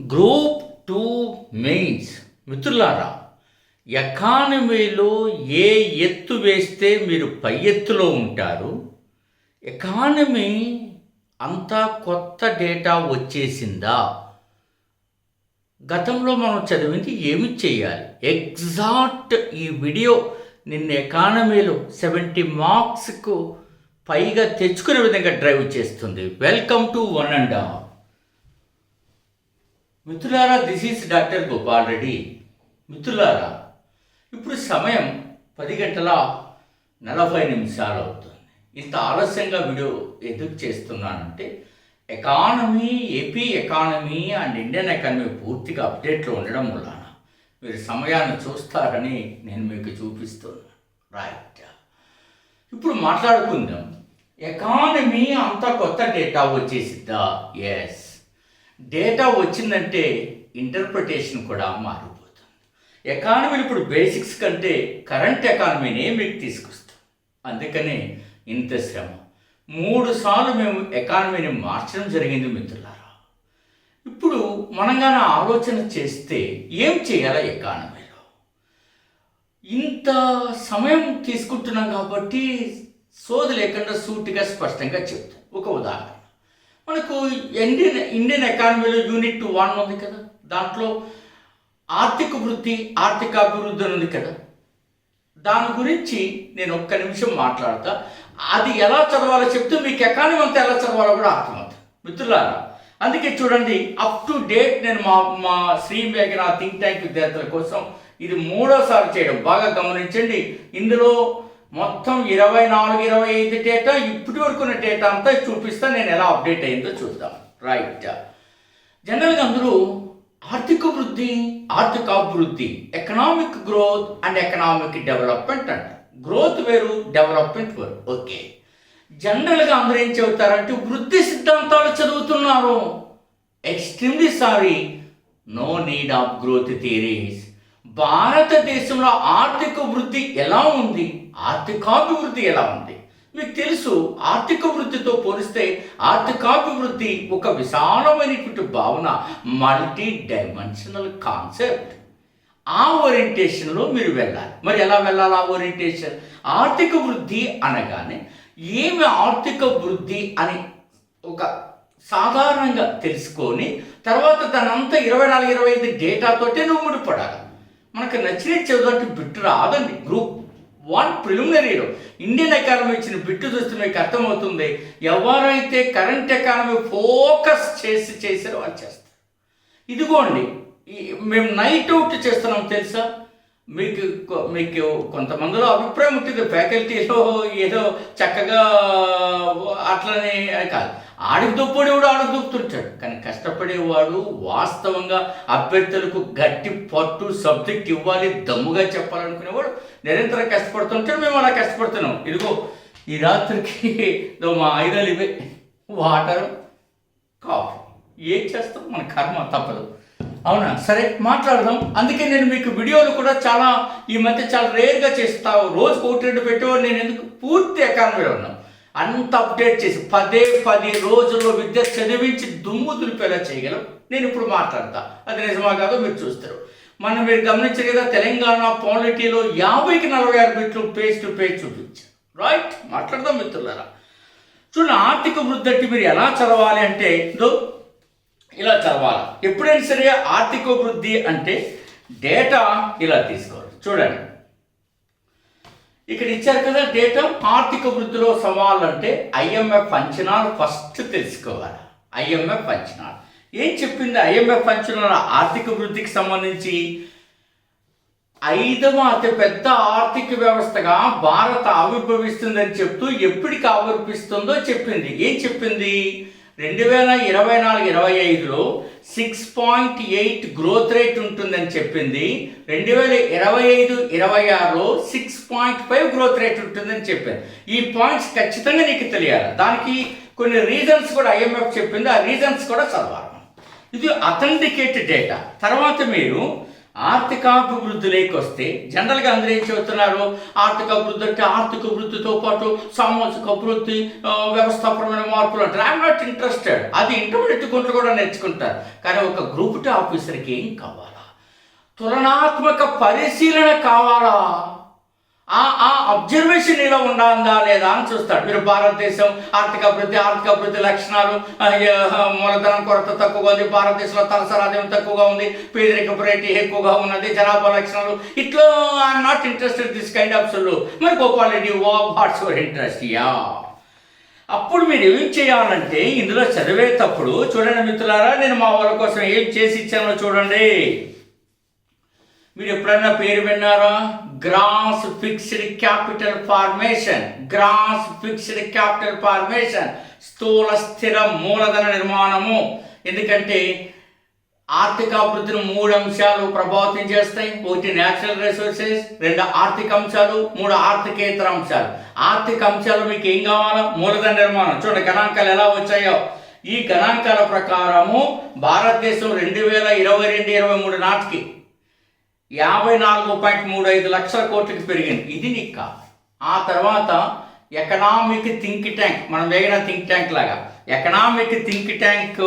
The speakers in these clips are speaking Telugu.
Group two mains. మిత్రులారా ఎకానమీలో ఏ ఎత్తు వేస్తే మీరు పై ఎత్తులో ఉంటారు? ఎకానమీ అంతా కొత్త డేటా వచ్చేసిందా? గతంలో మనం చదివింది ఏమి చేయాలి? ఎగ్జాక్ట్ ఈ వీడియో నిన్న ఎకానమీలో సెవెంటీ మార్క్స్కు పైగా తెచ్చుకునే విధంగా డ్రైవ్ చేస్తుంది. Welcome to one and half. మిత్రులారా this is doctor Gopal Reddy. మిత్రులారా ఇప్పుడు సమయం పది గంటల నలభై నిమిషాలు అవుతుంది. ఇంత ఆలస్యంగా వీడియో ఎందుకు చేస్తున్నానంటే economy AP economy and Indian economy పూర్తిగా అప్డేట్లో ఉండడం వలన మీరు సమయాన్ని చూస్తారని నేను మీకు చూపిస్తున్నాను రైట్ ఇప్పుడు మాట్లాడుకుందాం. ఎకానమీ అంత కొత్త డేటా వచ్చేసిద్దా? ఎస్ డేటా వచ్చిందంటే ఇంటర్ప్రిటేషన్ కూడా మారిపోతుంది. ఎకానమీ ఇప్పుడు బేసిక్స్ కంటే కరెంట్ ఎకానమీనే మీకు తీసుకొస్తాం. అందుకనే ఇంత శ్రమ. మూడు సార్లు మేము ఎకానమీని మార్చడం జరిగింది మిత్రులారా. ఇప్పుడు మనంగానే ఆలోచన చేస్తే ఏం చేయాలి ఎకానమీలో? ఇంత సమయం తీసుకుంటున్నాం కాబట్టి సోది లేకుండా సూటిగా స్పష్టంగా చెప్తాం. ఒక ఉదాహరణ. మనకు ఇండియన్ ఇండియన్ ఎకానమీలో యూనిట్ వన్ ఉంది కదా. దాంట్లో ఆర్థిక వృద్ధి ఆర్థిక అభివృద్ధి ఉంది కదా. దాని గురించి నేను ఒక్క నిమిషం మాట్లాడతా. అది ఎలా చదవాలో చెప్తూ మీకు ఎకానమీ అంతా ఎలా చదవాలో కూడా అర్థమవుతుంది. మిత్రులారా అందుకే చూడండి అప్ టు డేట్ నేను మా మా శ్రీ మేఘన థింక్ ట్యాంక్ విద్యార్థుల కోసం ఇది మూడోసారి చేయడం. బాగా గమనించండి. ఇందులో మొత్తం ఇరవై నాలుగు ఇరవై ఐదు డేటా ఇప్పటి వరకు ఉన్న డేటా అంతా చూపిస్తా నేను ఎలా అప్డేట్ అయిందో చూద్దాం. రైట్ జనరల్గా అందరూ ఆర్థిక వృద్ధి ఆర్థిక అభివృద్ధి economic growth and economic development అంట. గ్రోత్ వేరు డెవలప్మెంట్ వేరు. ఓకే జనరల్గా అందరూ ఏం చెబుతారంటే వృద్ధి సిద్ధాంతాలు చదువుతున్నారు. Extremely sorry no need of growth theories భారతదేశంలో ఆర్థిక వృద్ధి ఎలా ఉంది? ఆర్థికాభివృద్ధి ఎలా ఉంది? మీకు తెలుసు ఆర్థిక వృద్ధితో పోలిస్తే ఆర్థికాభివృద్ధి ఒక విశాలమైనటువంటి భావన మల్టీ డైమెన్షనల్ కాన్సెప్ట్. ఆ ఓరియంటేషన్లో మీరు వెళ్ళాలి. మరి ఎలా వెళ్ళాలి ఆ ఓరియంటేషన్? ఆర్థిక వృద్ధి అనగానే ఏమి ఆర్థిక వృద్ధి అని ఒక సాధారణంగా తెలుసుకొని తర్వాత దానంతా ఇరవై నాలుగు ఇరవై ఐదు డేటాతోటే నువ్వు ముడిపడాలి. మనకు నచ్చినట్టు చదువుతుంటే బిట్టు రాదండి. గ్రూప్ వన్ ప్రిలిమినరీలో ఇండియన్ ఎకానమీ ఇచ్చిన బిట్టు చూస్తే మీకు అర్థమవుతుంది. ఎవరైతే కరెంట్ ఎకానమీ ఫోకస్ చేసి చేశారో వాళ్ళు చేస్తారు. ఇదిగోండి మేము నైట్ అవుట్ చేస్తున్నాం తెలుసా? మీకు మీకు కొంతమందిలో అభిప్రాయం ఉంటుంది. ఫ్యాకల్టీలో ఏదో చక్కగా అట్లనే కాదు. ఆడికి కూడా ఆడికి దుప్పుతుంటాడు కానీ కష్టపడేవాడు వాస్తవంగా అభ్యర్థులకు గట్టి పట్టు సబ్జెక్ట్ ఇవ్వాలి దమ్ముగా చెప్పాలనుకునేవాడు నిరంతరం కష్టపడుతుంటే మేము అలా కష్టపడుతున్నాం. ఇదిగో ఈ రాత్రికి మా ఐదాలు ఇవే. Water coffee. ఏం చేస్తాం? మన కర్మ తప్పదు. అవునా? సరే మాట్లాడదాం. అందుకే నేను మీకు వీడియోలు కూడా చాలా ఈ మధ్య చాలా రేర్గా చేస్తావు రోజుకు ఒకటి రెండు పెట్టేవాడు నేను ఎందుకు? పూర్తి ఎకానమీలో ఉన్నాను అంత అప్డేట్ చేసి పదే పది రోజుల్లో విద్య చదివించి దుమ్ము దులిపేలా చేయగలం. నేను ఇప్పుడు మాట్లాడతా. అది నిజమా కాదో మీరు చూస్తారు. మనం మీరు గమనించారు కదా తెలంగాణ పాలిటీలో యాభైకి నలభై ఆరు బిట్లు పేజ్ టు పేజ్ చూపించారు. రైట్ మాట్లాడదాం మిత్రులారా. చూడండి ఆర్థిక వృద్ధి అంటే మీరు ఎలా చదవాలి అంటే ఇలా చదవాలి. ఎప్పుడైనా సరే ఆర్థిక వృద్ధి అంటే డేటా ఇలా తీసుకోవాలి. చూడండి. ఇక్కడ ఇచ్చారు కదా డేటా ఆర్థిక వృద్ధిలో సవాళ్ళు అంటే ఐఎంఎఫ్ అంచనాలు ఫస్ట్ తెలుసుకోవాలి. ఐఎంఎఫ్ అంచనాలు. ఏం చెప్పింది ఐఎంఎఫ్ అంచనాల ఆర్థిక వృద్ధికి సంబంధించి? ఐదవ అతిపెద్ద ఆర్థిక వ్యవస్థగా భారత్ ఆవిర్భవిస్తుందని చెప్తూ ఎప్పటికి ఆవిర్భిస్తుందో చెప్పింది. ఏం చెప్పింది? రెండు వేల ఇరవై నాలుగు ఇరవై ఐదులో six point eight growth rate ఉంటుందని చెప్పింది. రెండు వేల ఇరవై ఐదు ఇరవై ఆరులో six point five growth rate ఉంటుందని చెప్పింది. ఈ పాయింట్స్ ఖచ్చితంగా నీకు తెలియాలి. దానికి కొన్ని రీజన్స్ కూడా ఐఎంఎఫ్ చెప్పింది. ఆ రీజన్స్ కూడా చదవాలి. ఇది అథెంటికేట్ డేటా తర్వాత మీరు ఆర్థికాభివృద్ధిలోకి వస్తే జనరల్గా అందరూ ఏం చెబుతున్నారు? ఆర్థిక అభివృద్ధి అంటే ఆర్థిక వృద్ధితో పాటు సామాజిక అభివృద్ధి వ్యవస్థాపరమైన మార్పులు అంటారు. ఐఎమ్ నాట్ ఇంట్రెస్టెడ్ అది ఇంటర్మీడియట్ గుంట్లు కూడా నేర్చుకుంటారు. కానీ ఒక గ్రూప్ టీ ఆఫీసర్కి ఏం కావాలా? తులనాత్మక పరిశీలన కావాలా? ఆ ఆ అబ్జర్వేషన్ ఇలా ఉండాలా లేదా అని చూస్తాడు. మీరు భారతదేశం ఆర్థిక అభివృద్ధి ఆర్థిక అభివృద్ధి లక్షణాలు మూలధనం కొరత తక్కువగా ఉంది భారతదేశంలో తలసరి తక్కువగా ఉంది పేదరిక రేటు ఎక్కువగా ఉన్నది జనాభా లక్షణాలు ఇట్లా I'm not interested this kind of సొల్లు మరి గోపాల్ రెడ్డి వా వాట్స్ యువర్ ఇంట్రెస్ట్ యా అప్పుడు మీరు ఏం చేయాలంటే ఇందులో చదివేటప్పుడు చూడండి మిత్రులారా నేను మా వాళ్ళ కోసం ఏం చేసి ఇచ్చానో చూడండి. మీరు ఎప్పుడైనా పేరు విన్నారా? Gross fixed capital formation. Gross fixed capital formation. స్థూల స్థిర మూలధన నిర్మాణము. ఎందుకంటే ఆర్థిక అభివృద్ధిని మూడు అంశాలు ప్రభావితం చేస్తాయి. ఒకటి నేచురల్ రిసోర్సెస్ రెండు ఆర్థిక అంశాలు మూడు ఆర్థికేతర అంశాలు. ఆర్థిక అంశాలు మీకు ఏం కావాలో? మూలధన నిర్మాణం. చూడండి గణాంకాలు ఎలా వచ్చాయో. ఈ గణాంకాల ప్రకారము భారతదేశం రెండు వేల ఇరవై రెండు ఇరవై మూడు నాటికి యాభై నాలుగు పాయింట్ మూడు ఐదు లక్షల కోట్లకి పెరిగింది. ఇది నిక్క ఆ తర్వాత ఎకనామిక్ థింక్ ట్యాంక్ మనం వేగిన థింక్ ట్యాంక్ లాగా ఎకనామిక్ థింక్ ట్యాంక్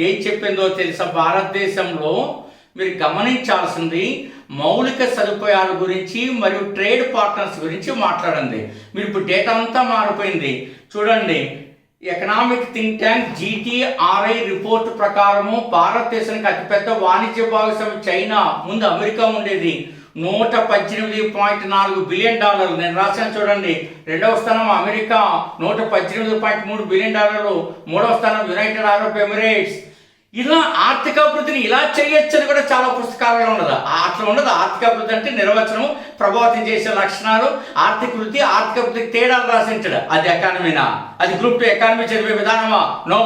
ఏం చెప్పిందో తెలుసా? భారతదేశంలో మీరు గమనించాల్సింది మౌలిక సదుపాయాల గురించి మరియు ట్రేడ్ పార్ట్నర్స్ గురించి మాట్లాడండి. మీరు ఇప్పుడు డేటా అంతా మారిపోయింది. చూడండి economic think tank GTRI report ప్రకారము భారతదేశానికి అతిపెద్ద వాణిజ్య భాగస్వామి చైనా ముందు అమెరికా ఉండేది. నూట పద్దెనిమిది పాయింట్ నాలుగు బిలియన్ డాలర్లు. నేను రాశాను చూడండి. రెండవ స్థానం అమెరికా నూట పద్దెనిమిది పాయింట్ మూడు బిలియన్ డాలర్లు. మూడవ స్థానం యునైటెడ్ అరబ్ ఎమిరేట్స్. ఇలా ఆర్థిక అభివృద్ధిని ఇలా చేయొచ్చని కూడా చాలా పుస్తకాలలో ఉండదు ఆ- అట్లా ఉండదు ఆర్థిక అభివృద్ధి అంటే నిర్వచనం ప్రభావితం చేసే లక్షణాలు ఆర్థిక వృద్ధి ఆర్థిక వృద్ధికి తేడాలు రాసించడం. అది ఎకానమీనా అది గ్రూప్ టూ ఎకానమీ చదివే విధానమా? నో.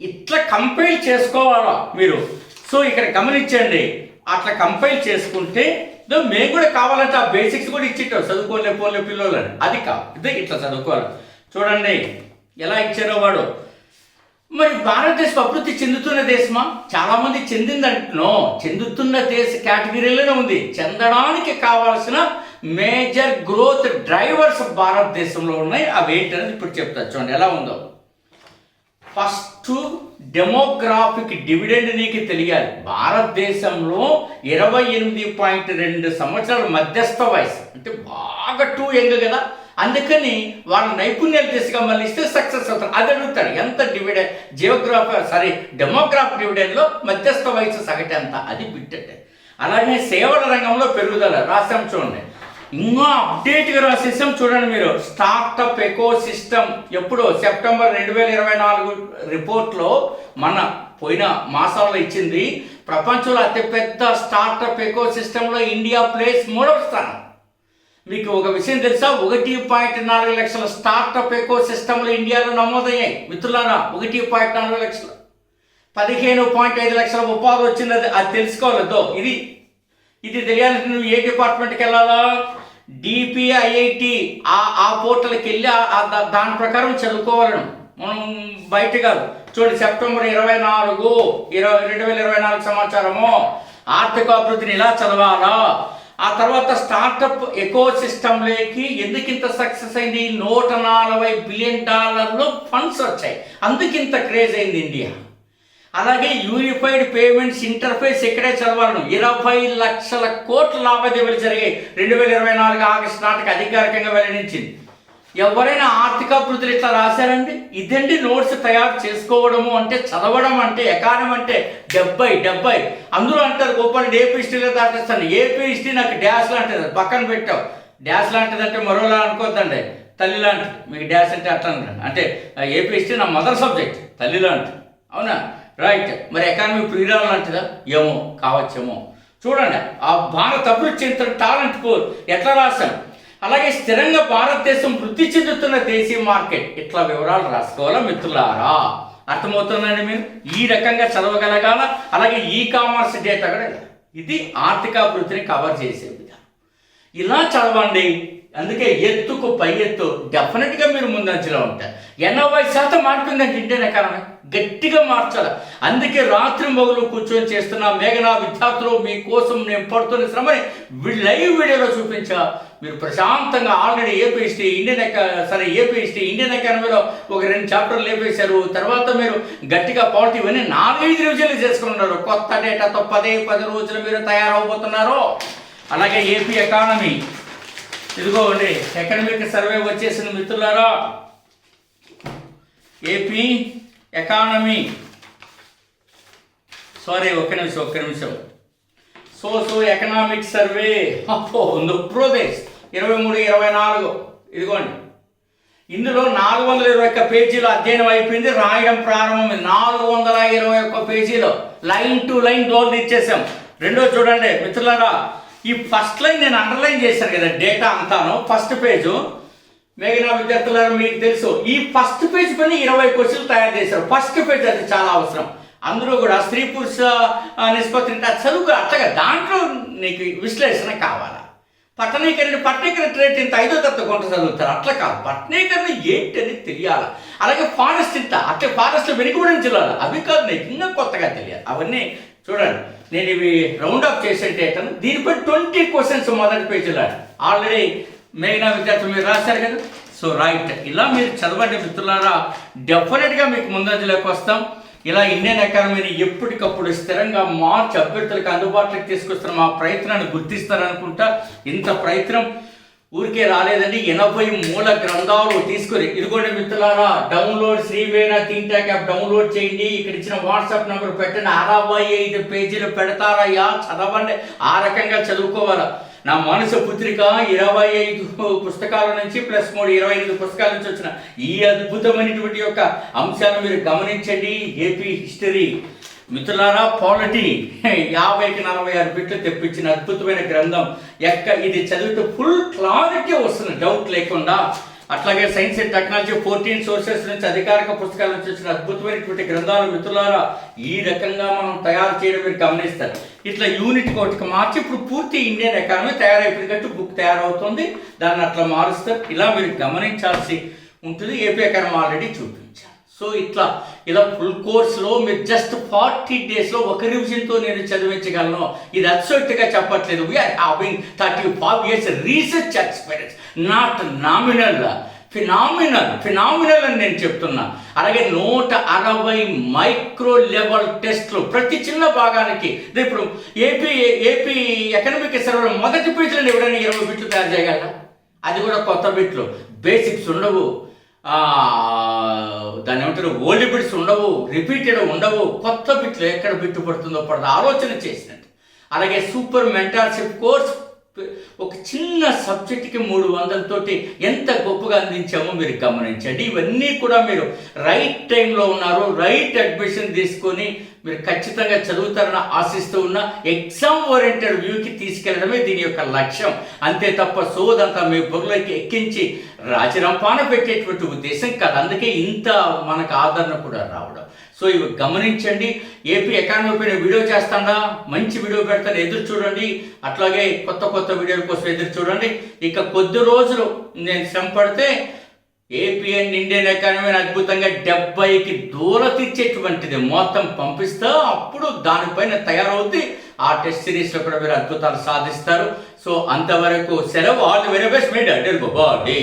ఇట్లా కంపైల్ చేసుకోవాలా మీరు? సో ఇక్కడ గమనించండి. అట్లా కంపైల్ చేసుకుంటే మేము కూడా కావాలంటే ఆ బేసిక్స్ కూడా ఇచ్చిట్టాం చదువుకోలే పోలే పిల్లలని అది కాదు. ఇదే ఇట్లా చదువుకోవాలి. చూడండి. ఎలా ఇచ్చారో వాడు. మరి భారతదేశం అభివృద్ధి చెందుతున్న దేశమా? చాలా మంది చెందిందంటున్నో చెందుతున్న దేశ కేటగిరీలోనే ఉంది. చెందడానికి కావాల్సిన మేజర్ గ్రోత్ డ్రైవర్స్ భారతదేశంలో ఉన్నాయి. అవి ఏంటనేది ఇప్పుడు చెప్తా. చూడండి ఎలా ఉందో. ఫస్ట్ డెమోగ్రాఫిక్ డివిడెండ్ నీకు తెలియాలి. భారతదేశంలో ఇరవై ఎనిమిది పాయింట్ రెండు సంవత్సరాల మధ్యస్థ వయసు. అంటే బాగా టూ యంగ్ కదా. అందుకని వాళ్ళ నైపుణ్యాలు దిశగా సక్సెస్ అవుతారు. అది అడుగుతాడు. ఎంత డివిడెండ్ జియోగ్రాఫీ సారీ డెమోగ్రాఫ్ డివిడెండ్లో మధ్యస్థ వయసు సగటు ఎంత? అది బిట్టెడ్ అలాగే సేవల రంగంలో పెరుగుదల రాసాం చూడండి. ఇంకా అప్డేట్గా రాసేసాం చూడండి మీరు. స్టార్టప్ ఎకో సిస్టమ్ ఎప్పుడో సెప్టెంబర్ రెండు వేల ఇరవై నాలుగు రిపోర్ట్లో మన పోయిన మాసాల్లో ఇచ్చింది. ప్రపంచంలో అతిపెద్ద స్టార్టప్ ఎకో సిస్టంలో ఇండియా ప్లేస్ మూడవ స్థానం. మీకు ఒక విషయం తెలుసా? ఒకటి పాయింట్ నాలుగు లక్షల స్టార్టప్ ఎకో సిస్టమ్లు ఇండియాలో నమోదయ్యాయి. మిత్రులారా ఒకటి పాయింట్ నాలుగు లక్షలు పదిహేను పాయింట్ ఐదు లక్షల ఉపాధి వచ్చింది అది తెలుసుకోవాలి ఇది ఇది తెలియాలంటే నువ్వు ఏ డిపార్ట్మెంట్కి వెళ్ళాలా? డిపిఐఐటి ఆ ఆ పోర్టల్కి వెళ్ళి దాని ప్రకారం చదువుకోవాలను. మనం బయట కాదు. చూడండి సెప్టెంబర్ ఇరవై నాలుగు ఇరవై రెండు వేల ఇరవై నాలుగు సమాచారము. ఆర్థిక అభివృద్ధిని ఇలా చదవాలా? ఆ తర్వాత స్టార్టప్ ఎకో సిస్టంలోకి ఎందుకు ఇంత సక్సెస్ అయింది? నూట నలభై బిలియన్ డాలర్లు ఫండ్స్ వచ్చాయి. అందుకింత క్రేజ్ అయింది ఇండియా. అలాగే యూనిఫైడ్ పేమెంట్స్ ఇంటర్ఫేస్ ఇక్కడే చదవాలను. ఇరవై లక్షల కోట్ల లావాదేవీలు జరిగాయి. రెండు వేల ఇరవై నాలుగు ఆగస్టు నాటికి అధికారికంగా వెల్లడించింది. ఎవరైనా ఆర్థిక అభివృద్ధులు ఇట్లా రాశారండి ఇదండి నోట్స్ తయారు చేసుకోవడము అంటే చదవడం అంటే ఎకానం అంటే డెబ్బై డెబ్బై. అందరూ అంటారు గొప్పలు ఏపీ హిస్టరీలో దాటిస్తాను? ఏపీ హిస్టరీ నాకు డ్యాష్ లాంటిది? పక్కన పెట్టావు. డ్యాష్ లాంటిది అంటే మరోలా అనుకోద్దండి. తల్లి లాంటిది. మీకు డ్యాష్ అంటే అట్లా అంటే ఆ ఏపీ హిస్టరీ నా మదర్ సబ్జెక్ట్. తల్లి లాంటిది. అవునా? రైట్. మరి ఎకానమీ ప్రియురాలు లాంటిదా? ఏమో కావచ్చేమో. చూడండి ఆ భారత అభివృద్ధి చెందుతున్న టాలెంట్ కోర్ ఎట్లా రాశాను అలాగే స్థిరంగా భారతదేశం వృద్ధి చెందుతున్న దేశీయ మార్కెట్. ఇట్లా వివరాలు రాసుకోవాలా మిత్రులారా? అర్థమవుతుందండి మీరు? ఈ రకంగా చదవగలగాల? అలాగే ఈ కామర్స్ డేటా కూడా ఇది ఆర్థిక అభివృద్ధిని కవర్ చేసే విధానం. ఇలా చదవండి. అందుకే ఎత్తుకు పై ఎత్తు. డెఫినెట్గా మీరు ముందంజలో ఉంటారు. ఎనభై శాతం మారిపోయిందంటే ఇండియన్ ఎకానమీ గట్టిగా మార్చాలి. అందుకే రాత్రి మొగలు కూర్చొని చేస్తున్న మేఘనా విద్యార్థులు మీకోసం నేను పడుతున్న శ్రమని లైవ్ వీడియోలో చూపించా. మీరు ప్రశాంతంగా ఆల్రెడీ ఏపీఎస్టీ ఇండియన్ ఎక సరే ఏపీఎస్టీ ఇండియన్ ఎకానమీలో ఒక రెండు చాప్టర్లు లేపేశారు. తర్వాత మీరు గట్టిగా పాలిటీ ఇవన్నీ నాలుగైదు రోజులు చేసుకున్నారు. కొత్త డేటాతో పదే పది రోజులు మీరు తయారవబోతున్నారు. అలాగే ఏపీ ఎకానమీ ఇదిగోండి ఎకనమిక్ సర్వే వచ్చేసిన మిత్రులారా. ఏపీ ఎకానమీ సారీ ఒక్క నిమిషం ఒక్క నిమిషం. సో సో ఎకనామిక్ సర్వే అప్పో ఉత్తరప్రదేశ్ ఇరవై మూడు ఇరవై నాలుగు ఇదిగోండి. ఇందులో నాలుగు వందల ఇరవై ఒక్క పేజీలో అధ్యయనం అయిపోయింది రాయడం ప్రారంభమైంది. నాలుగు వందల ఇరవై ఒక్క పేజీలో. లైన్ టు లైన్ డోర్లు ఇచ్చేసాం. రెండో చూడండి మిత్రులారా ఈ ఫస్ట్ లైన్ నేను అండర్లైన్ చేశాను కదా డేటా అంతాను. ఫస్ట్ పేజు మిగిలిన విద్యార్థులారా మీకు తెలుసు ఈ ఫస్ట్ పేజ్ పైన ఇరవై క్వశ్చన్లు తయారు చేశారు. ఫస్ట్ పేజ్ అది చాలా అవసరం. అందులో కూడా స్త్రీ పురుష నిష్పత్తి అంటే చదువు అట్లాగా దాంట్లో నీకు విశ్లేషణ కావాలా? పట్టణీకరణ పట్టణీకరణ రేట్ ఇంత ఐదో తరగతి కొంత చదువుతారు. అట్లా కాదు. పట్టణీకరణ ఏంటి అనేది తెలియాలి? అలాగే ఫారెస్ట్ ఇంత అట్లా ఫారెస్ట్ వెనుకబడిన జిల్లాలు. అవి కాదు నీకు ఇంకా కొత్తగా తెలియాలి. అవన్నీ చూడండి. నేను ఇవి రౌండ్ అప్ చేసే డేటాను దీనిపై ట్వంటీ క్వశ్చన్స్ మొదటి పేజీలో ఆల్రెడీ మిగిలిన విద్యార్థులు మీరు రాశారు కదా. So right. ఇలా మీరు చదవండి మిత్రులారా. డెఫినెట్గా మీకు ముందంజలోకి వస్తాం. ఇలా ఇండియన్ అకాడమీని ఎప్పటికప్పుడు స్థిరంగా మార్చి అభ్యర్థులకు అందుబాటులోకి తీసుకొస్తున్న మా ప్రయత్నాన్ని గుర్తిస్తారనుకుంటా. ఇంత ప్రయత్నం ఊరికే రాలేదండి. ఎనభై మూల గ్రంథాలు తీసుకుని ఇదిగోండి మిత్రులారా. డౌన్లోడ్ శ్రీవేణ థింటాక్ యాప్ డౌన్లోడ్ చేయండి. ఇక్కడ ఇచ్చిన వాట్సాప్ నెంబర్ పెట్టండి. అరవై ఐదు పేజీలు పెడతారయ్యా. చదవండి. ఆ రకంగా చదువుకోవాలా. నా మనసు పుత్రిక ఇరవై ఐదు పుస్తకాల నుంచి ప్లస్ మూడు ఇరవై ఐదు పుస్తకాల నుంచి వచ్చిన ఈ అద్భుతమైనటువంటి యొక్క అంశాలను మీరు గమనించండి. ఏపీ హిస్టరీ మిత్రులారా పాలిటీ యాభైకి నలభై ఆరు బిట్లు తెప్పించిన అద్భుతమైన గ్రంథం. ఎక్క ఇది చదివితే ఫుల్ క్లారిటీ వస్తుంది. డౌట్ లేకుండా. అట్లాగే science and technology fourteen sources నుంచి అధికారిక పుస్తకాల నుంచి వచ్చిన అద్భుతమైనటువంటి గ్రంథాలు మిత్రులారా ఈ రకంగా మనం తయారు చేయడం మీరు గమనిస్తారు. ఇట్లా యూనిట్ ఒకటికి మార్చి ఇప్పుడు పూర్తి ఇండియన్ ఎకానమీ తయారైపోయింది కాబట్టి బుక్ తయారవుతుంది. దాన్ని అట్లా మారుస్తారు. ఇలా మీరు గమనించాల్సి ఉంటుంది. ఏపీ ఎకానమీ ఆల్రెడీ చూపించాను సో ఇట్లా ఇలా ఫుల్ కోర్స్లో మీరు జస్ట్ ఫార్టీ డేస్లో ఒక రివిజన్తో నేను చదివించగలను. ఇది అబ్సల్ట్గా చెప్పట్లేదు. We are having thirty five years research experience not nominal phenomenal phenomenal అని నేను చెప్తున్నా. అలాగే నూట అరవై మైక్రో లెవెల్ టెస్ట్లు ప్రతి చిన్న భాగానికి. ఇప్పుడు ఏపీ ఏపీ ఎకనమిక్ సర్వే మొదటి పేజీలో ఎవరైనా ఇరవై బిట్లు తయారు చేయగలరా? అది కూడా కొత్త బిట్లు బేసిక్స్ ఉండవు. దాని ఏమంటారు ఓల్డ్ బిట్స్ ఉండవు రిపీటెడ్ ఉండవు కొత్త బిట్లు ఎక్కడ బిట్టు పడుతుందో పడదు ఆలోచన చేసినట్టు. అలాగే సూపర్ మెంటార్షిప్ కోర్స్ ఒక చిన్న సబ్జెక్ట్కి మూడు వందలతోటి ఎంత గొప్పగా అందించామో మీరు గమనించండి. ఇవన్నీ కూడా మీరు రైట్ టైంలో ఉన్నారు రైట్ అడ్మిషన్ తీసుకొని మీరు ఖచ్చితంగా చదువుతారని ఆశిస్తూ ఉన్న ఎగ్జామ్ ఓరియంటెడ్ వ్యూకి తీసుకెళ్ళడమే దీని యొక్క లక్ష్యం. అంతే తప్ప సోదంతా మీ బుర్రలోకి ఎక్కించి రాజరంపాన పెట్టేటువంటి ఉద్దేశం కాదు. అందుకే ఇంత మనకు ఆదరణ కూడా రావడం. సో ఇవి గమనించండి. ఏపీ ఎకానమీ పైన వీడియో చేస్తాడా మంచి వీడియో పెడతాను ఎదురు చూడండి. అట్లాగే కొత్త కొత్త వీడియోల కోసం ఎదురు చూడండి. ఇక కొద్ది రోజులు నేను శ్రమ పడితే ఏపీ అండ్ ఇండియన్ ఎకానమీని అద్భుతంగా డెబ్బైకి దూరతిచ్చేటువంటిది మొత్తం పంపిస్తా అప్పుడు దానిపైన తయారవుద్ది. ఆ టెస్ట్ సిరీస్లో కూడా మీరు అద్భుతాలు సాధిస్తారు. సో అంతవరకు సెలవు. ఆల్ ది వెరీ బెస్ట్ మీ డాడీ బాడీ